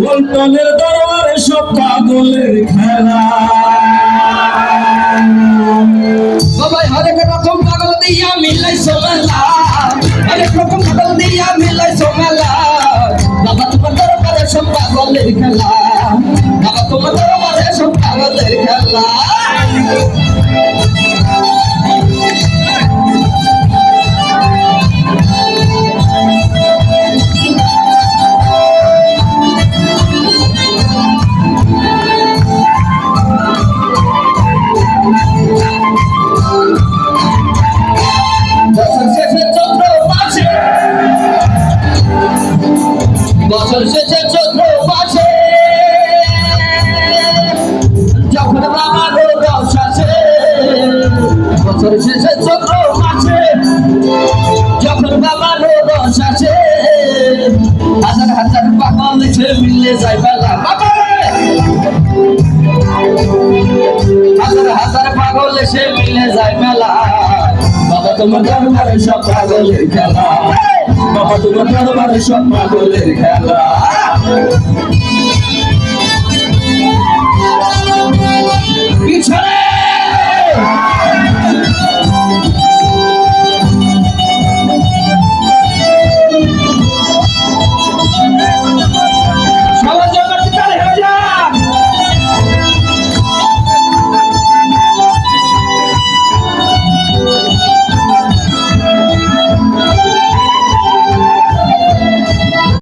মরণের দরবারে সব পাগলের খেলা। বাবাই হরেক রকম পাগল দিয়া মিলাই সোমেলা হরেক রকম পাগল দিয়া মিলাই সোমেলা বাবা তোমার দরবারে সব পাগলের খেলা। বাবা তোমার দরবারে সব পাগলের খেলা। বছর শেষে চন্দ্র মাসে যখন বাবার রস আসে, বছর শেষে চন্দ্র মাসে যখন বাবার রস আসে, হাজার হাজার পাগল এসে মিলে যায় বেলা পাগল সে মিলে যায় মেলা। বাবা তোমার দরবারে সব পাগলের খেলা। বাবা তোমার দরবারে সব পাগলের খেলা।